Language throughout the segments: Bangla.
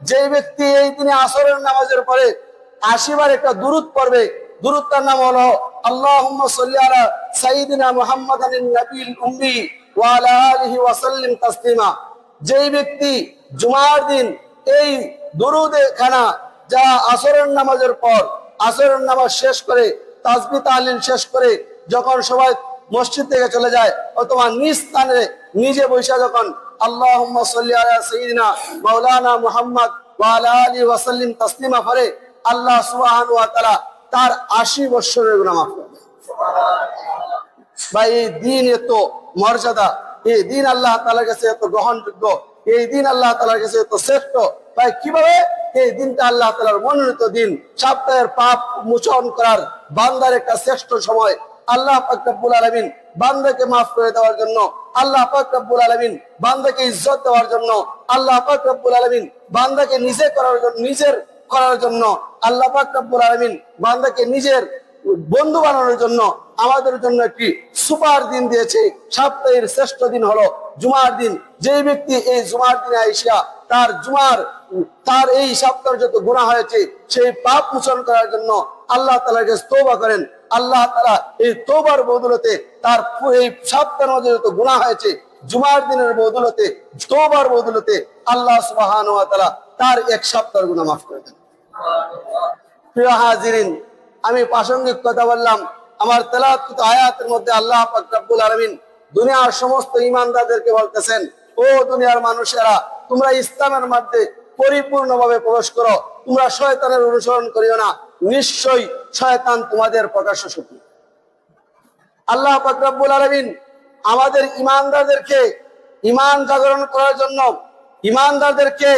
যে ব্যক্তি এই দিনে আসরের নামাজের পরে আশিবার একটা দূরত পড়বে দূরত্বের নাম হলো আল্লাহ তাসলিমা। যেই ব্যক্তি জুমার দিন এই দুরুদে খানা, যা আসরের নামাজের পর আসরের নামাজ শেষ করে তাসবি তাহলিল শেষ করে, যখন সবাই মসজিদ থেকে চলে যায়, অথবা নিজ স্থানে নিজে বৈশা যখন তার 80 বছরের গুনাহ মাফ ভাই, এই দিন এত মর্যাদা, এই আল্লাহ তালার কাছে এত গ্রহণযোগ্য, এই আল্লাহ তালার কাছে এত শ্রেষ্ঠ। ভাই, কীভাবে? এই দিনটা আল্লাহ তালার মনোনীত দিন, সপ্তাহের পাপ মোচন করার বান্দার একটা শ্রেষ্ঠ সময়। আল্লাহ পাকবুল আলমিন বান্দাকে মাফ করে দেওয়ার জন্য, আল্লাহ পাকবুল আলমিন বান্দাকে ইজ্জত দেওয়ার জন্য, আল্লাহ পাকবুল আলমিন বান্দাকে নিজে করার জন্য, নিজের করার জন্য, আল্লাহ পাকবুল আলমিন বান্দাকে নিজের বন্ধু বানানোর জন্য আমাদের জন্য একটি সুপার দিন দিয়েছে। সপ্তাহের শ্রেষ্ঠ দিন হলো জুমার দিন। যে ব্যক্তি এই জুমার দিনে আইসা তার জুমার, তার এই সপ্তাহের যত গুণা হয়েছে, সেই পাপ মোচন করার জন্য আল্লাহ তালাকে তোবা করেন। আল্লাহ তালা এই তোবার বদলতে তার এই সপ্তাহের মধ্যে যত গুণা হয়েছে, জুমার দিনের বদলতে তোবার বদলতে আল্লাহ সুবাহান তার এক সপ্তাহের গুণা মাফ করে দেন। আমি প্রাসঙ্গিক কথা বললাম, আমার তেলাওয়াত আয়াতের মধ্যে আল্লাহ রব্বুল আলামিন দুনিয়ার সমস্ত ইমানদারদেরকে বলতেছেন, ও দুনিয়ার মানুষেরা, তোমরা ইসলামের মধ্যে পরিপূর্ণভাবে প্রবেশ করো, তোমরা শয়তানের অনুসরণ করিও না। নিশ্চয়ই শয়তান তোমাদের প্রকাশ্য শত্রু আল্লাহ পাক রব্বুল আলামিন আমাদের ইমানদারদেরকে ইমান জাগরণ করার জন্য ইমানদারদেরকে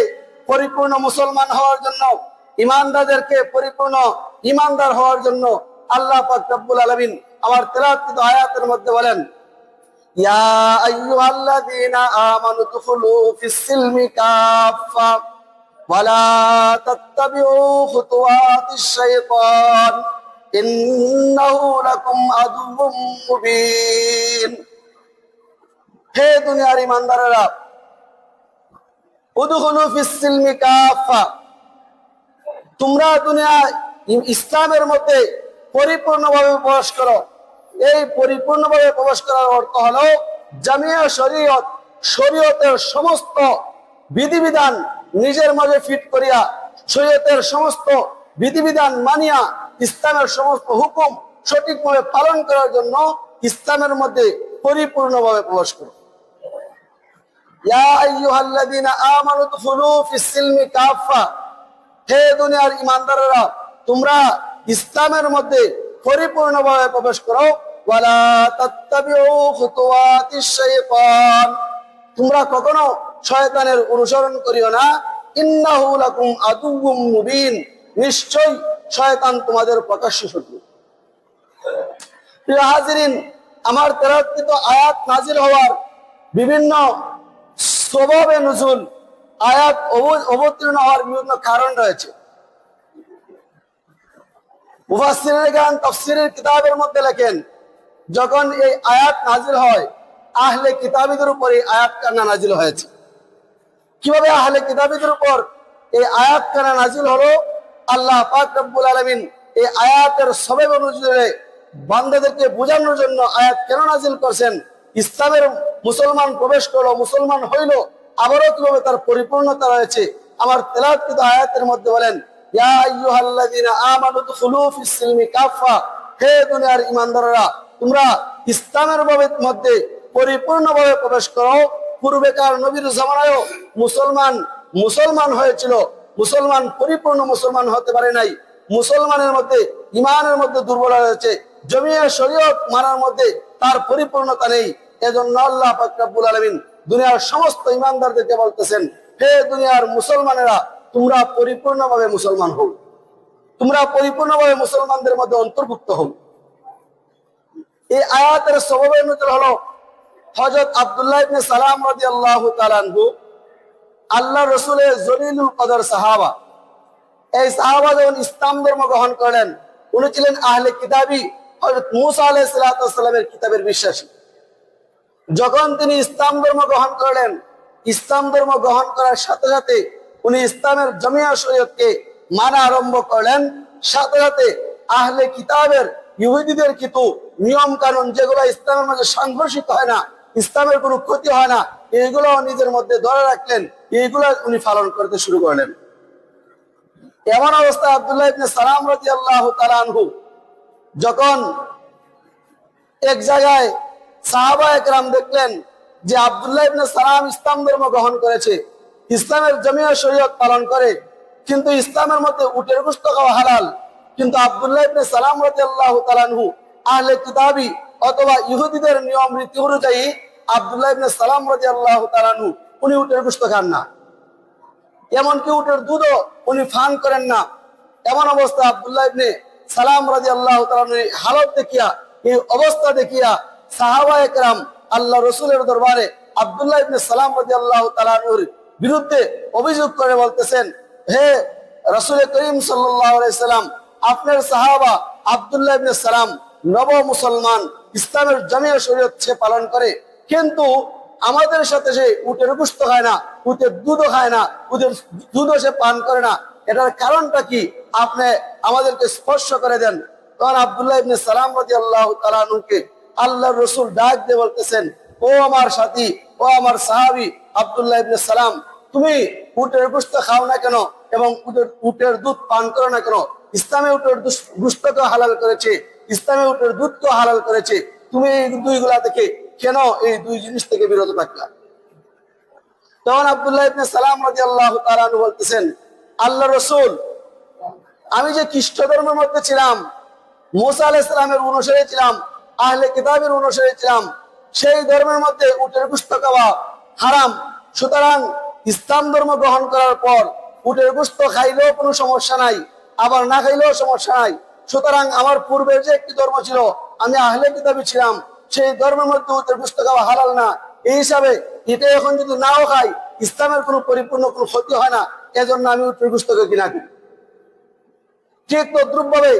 পরিপূর্ণ মুসলমান হওয়ার জন্য ইমানদারদেরকে পরিপূর্ণ ইমানদার হওয়ার জন্য আল্লাহ পাক রব্বুল আলামিন আমার তেলাওয়াত আয়াতের মধ্যে বলেন, ইয়া আইয়ুহাল্লাযীনা আমানু দুখুলু ফিস-সিলমি কাফফা। ওয়ালা তাত্তাবিউ খুতুওয়াতিশ শাইতান, ইন্নাহু লাকুম আদুউম মুবিন। হে দুনিয়ার ইমানদারেরা ফিস-সিলমি কাফফা তোমরা দুনিয়ায় ইসলামের মধ্যে পরিপূর্ণভাবে প্রবেশ করো। এই পরিপূর্ণভাবে প্রবেশ করার অর্থ হলো, জামিয়া শরীয়ত, শরীয়তের সমস্ত বিধিবিধান নিজের মাঝে ফিট করিয়া শরীয়তের সমস্ত বিধিবিধান মানিয়া ইসলামের সমস্ত হুকুম সঠিকভাবে পালন করার জন্য ইসলামের মধ্যে পরিপূর্ণভাবে প্রবেশ করো। হে দুনিয়ার তোমরা ইসলামের মধ্যে প্রবেশ করো। তোমরা কখনো শয়তানের অনুসরণ করিও না। ইন্নাহু লাকুম আদুউম মুবিন। নিশ্চয় শয়তান তোমাদের প্রকাশ্য শত্রু। প্রিয় হাজিরিন, আমার আয়াত নাজির হওয়ার বিভিন্ন স্বভাবে নজুল আয়াত অবতীর্ণ হওয়ার বিভিন্ন কারণ রয়েছে। তাফসীরের কিতাবের মধ্যে লেখেন, যখন এই আয়াত নাজিল হয়, আহলে কিতাবীদের উপরে আয়াত কান্না নাজিল হয়েছে। কীভাবে আহলে কিতাবীদের উপর এই আয়াত কানা নাজিল হলো? আল্লাহ পাক রব্বুল আলামিন এই আয়াতের সবেব অনুযায়ী বান্দাদেরকে বোঝানোর জন্য আয়াত কেন নাজিল করছেন? ইসলামের মুসলমান প্রবেশ করল, মুসলমান হইল, আবারও কীভাবে তার পরিপূর্ণতা রয়েছে? আমার তেলাওয়াতকৃত আয়াতের মধ্যে বলেন হে দুনিয়ার ইমানদাররা, তোমরা ইসলামের মধ্যে পরিপূর্ণভাবে প্রবেশ করো পূর্বেকার নবীর জামানায়ও মুসলমান মুসলমান হয়েছিল। মুসলমান পরিপূর্ণ মুসলমান হতে পারে নাই। মুসলমানের মধ্যে ইমানের মধ্যে দুর্বল হয়েছে জমিয়া শরীয়ত মানার মধ্যে তার পরিপূর্ণতা নেই। এজন্য আল্লাহ পাক রব্বুল আলামিন দুনিয়ার সমস্ত ইমানদারদেরকে বলতেছেন, হে দুনিয়ার মুসলমানেরা, তোমরা পরিপূর্ণভাবে মুসলমান হও। তোমরা পরিপূর্ণভাবে মুসলমানদের মধ্যে অন্তর্ভুক্ত হও। এই আয়াতের স্বভাবের নজর হলো হজরত আব্দুল্লাহ ইবনে সালাম রাদিয়াল্লাহু তাআলা আনহু, আল্লাহ রসুলের জলিলুল কদর সাহাবা, এই সাহাবা যখন ইসলাম ধর্ম গ্রহণ করেন উনি ছিলেন আহলে কিতাবি, হযরত মুসা আলাইহিস সালামের কিতাবের বিশ্বাসী। যখন তিনি ইসলাম ধর্ম গ্রহণ করলেন, ইসলাম ধর্ম গ্রহণ করার সাথে সাথে উনি ইসলামের জমিয়া শরীয়তকে মানা আরম্ভ করলেন, সাথে সাথে আহলে কিতাবের ইহুদিদের কিন্তু নিয়ম কানুন যেগুলো ইসলামের মাঝে সাংঘর্ষিক হয় না ইসলামের কোনো ক্ষতি হয় না। এইগুলো নিজের মধ্যে ধরে রাখলেন, এইগুলো উনি পালন করতে শুরু করলেন। এমন অবস্থা আব্দুল্লাহ ইবনে সালাম রাদিয়াল্লাহু তাআলা আনহু, যখন এক জায়গায় সাহাবা একরাম দেখলেন যে আবদুল্লাহ ইবনে সালাম ইসলাম ধর্ম গ্রহণ করেছে, ইসলামের জমিয়া শরীয়ত পালন করে, কিন্তু ইসলামের মধ্যে উটের গুস্ত হালাল। কিন্তু আব্দুল্লাহ ইবনে সালাম রাদিয়াল্লাহু তাআলা আনহু আহলে কিতাবি অথবা ইহুদিদের নিয়ম রীতি অনুযায়ী আব্দুল্লাহ ইবনে সালাম রাদিয়াল্লাহু তাআলা আনহু, উনি উটের গুস্ত খান না। এমনকি উটের দুধও উনি ফান করেন না। এমন অবস্থা আব্দুল্লাহ ইবনে সালাম রাজি আল্লাহ হালত দেখিয়া, এই অবস্থা দেখিয়া সাহাবা একরাম আল্লাহ রসুলের দরবারে আব্দুল্লাহ ইবনে সালাম রাজি আল্লাহ তালানুর বিরুদ্ধে অভিযোগ করে বলতেছেন, হে রসুল করিম সাল্লাম, আপনার সাহাবা আব্দুল্লাহ ইবনে সালাম নব মুসলমান ইসলামের জমিয়া শরীয়ত সে পালন করে। কিন্তু আমাদের সাথে সে উটের গুস্ত খায় না, উটের দুধও খায় না, উটের দুধও সে পান করে না। এটার কারণটা কি? আপনি আমাদেরকে স্পর্শ করে দেন। তখন আব্দুল্লাহ ইবনে সালাম রাজি আল্লাহ তালানুকে আল্লাহ রসুল ডাক দিয়ে বলতেছেন, ও আমার সাথী, ও আমার সাহাবি আব্দুল্লাহ ইবনে সালাম, তুমি উটের গুস্ত খাও না কেন এবং উটের উটের দুধ পান করো না কেন? ইসলামে উটের গুস্তকে হালাল করেছে। ইসলামে উটের দুধকে হালাল করেছে, তুমি এই দুইগুলা থেকে কেন এই দুই জিনিস থেকে বিরত থাকলা? তখন আব্দুল্লাহ ইবনে সালাম রাজি আল্লাহ তালানু বলতেছেন আল্লাহ রসুল, আমি যে খ্রিস্ট ধর্মের মধ্যে ছিলাম, মোসা আলাহ ইসলামের অনুসারী ছিলাম, আহলে কিতাবের অনুসারে ছিলাম, সেই ধর্মের মধ্যে উটের গুস্ত খাওয়া হারাম। সুতরাং ইসলাম ধর্ম গ্রহণ করার পর উটের গুস্ত খাইলেও কোনো সমস্যা নাই, আবার না খাইলেও সমস্যা নাই। সুতরাং আমার পূর্বের যে একটি ধর্ম ছিল, আমি আহলে কিতাবি ছিলাম, সেই ধর্মের মধ্যে উটের গুস্ত খাওয়া হালাল না। এই হিসাবে এটা এখন যদি নাও খাই, ইসলামের কোনো পরিপূর্ণ কোনো ক্ষতি হয় না, এজন্য আমি উটের গুস্তকে কিনা করি ঠিক তদ্রুপ ভাবে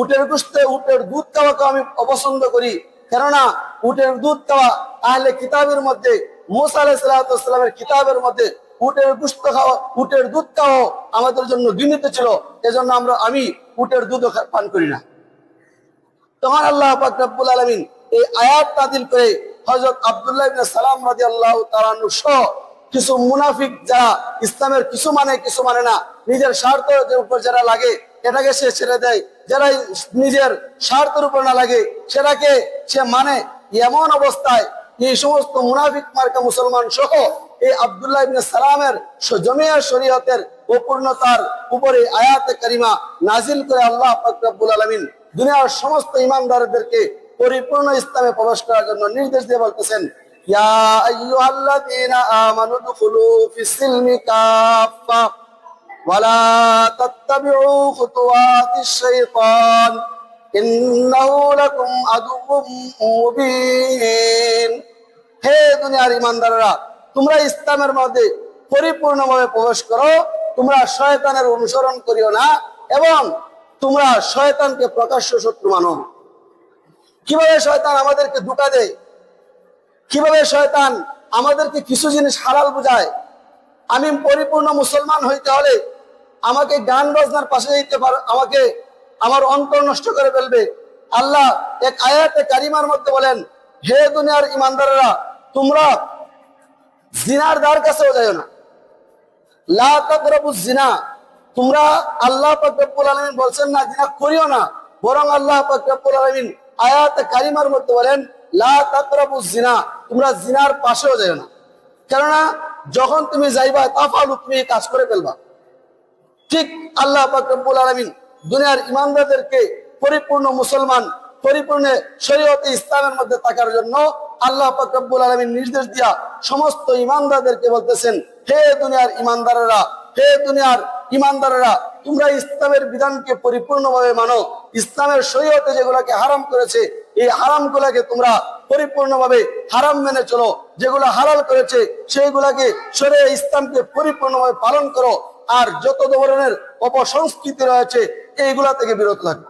উটের গুস্তে উটের দুধ খাওয়াকে আমি অপছন্দ করি, কেননা উটের দুধ খাওয়া আহলে কিতাবের মধ্যে, মুসা আলাহিসাল্লামের কিতাবের মধ্যে উটের গুস্ত খাওয়া, উটের দুধ খাওয়া আমাদের জন্য ঘৃণিত ছিল। এজন্য আমরা, আমি উটের দুধ পান করি না। তখন আল্লাহ পাক রব্বুল আলমিন এই আয়াত নাদিল করে হজরত আব্দুল্লাহ সালাম রাজি আল্লাহ তালানু সহ কিছু মুনাফিক যারা ইসলামের কিছু মানে কিছু মানে না, নিজের স্বার্থের উপর যারা লাগে, এটাকে সে ছেড়ে দেয়। যারা নিজের স্বার্থের উপর না লাগে, সেটাকে সে মানে এমন অবস্থায় এই সমস্ত মুনাফিক মার্কা মুসলমান সহ এই আবদুল্লাহ ইবনে সালামের জমিয়া শরীয়তের অপূর্ণতার উপরে আয়াতে কারিমা নাজিল করে আল্লাহ ফাকরাবুল আলমিন দুনিয়ার সমস্ত ইমানদারদেরকে পরিপূর্ণ ইসলামে প্রবেশ করার জন্য নির্দেশ দিয়ে বলতেছেন হে দুনিয়ার ইমানদাররা তোমরা ইসলামের মধ্যে পরিপূর্ণভাবে প্রবেশ করো, তোমরা শয়তানের অনুসরণ করিও না এবং তোমরা শয়তানকে প্রকাশ্য শত্রু মানো। কীভাবে শয়তান আমাদেরকে ধোকা দেয়? কীভাবে শয়তান আমাদেরকে কিছু জিনিস হালাল বুঝায়? আমি পরিপূর্ণ মুসলমান হইতে হলে আমাকে গান বাজনার পাশে যেতে পার, আমাকে আমার অন্তর নষ্ট করে ফেলবে। আল্লাহ এক আয়াতে কারিমার মধ্যে বলেন, হে দুনিয়ার ইমানদাররা, তোমরা জিনার দ্বার কাছেও যাও না। লা তোমরা আল্লাহ বলছেন না, জিনা করিও না, বরং আল্লাহ আয়াতে কারিমার মধ্যে বলেন, লা তোমরা জিনার পাশেও যাও না। কেননা, যখন তুমি যাইবা, তাফালু তুমি কাজ করে ফেলবা। ঠিক আল্লাহ পাক রব্বুল আলামিন দুনিয়ার ইমানদারদেরকে পরিপূর্ণ মুসলমান, পরিপূর্ণ শরীয়তে ইসলামের মধ্যে থাকার জন্য আল্লাহ পাক রব্বুল আলামিন নির্দেশ দিয়া সমস্ত ইমানদারদেরকে বলতেছেন, হে দুনিয়ার ইমানদারেরা হে দুনিয়ার ইমানদারেরা তোমরা ইসলামের বিধানকে পরিপূর্ণভাবে মানো। ইসলামের শরীয়তে যেগুলাকে হারাম করেছে, এই হারাম গুলাকে তোমরা পরিপূর্ণভাবে হারাম মেনে চলো। যেগুলো হালাল করেছে, সেইগুলাকে শরীয় ইসলামকে পরিপূর্ণভাবে পালন করো। আর যত ধরনের অপসংস্কৃতি রয়েছে, এইগুলা থেকে বিরত থাকো।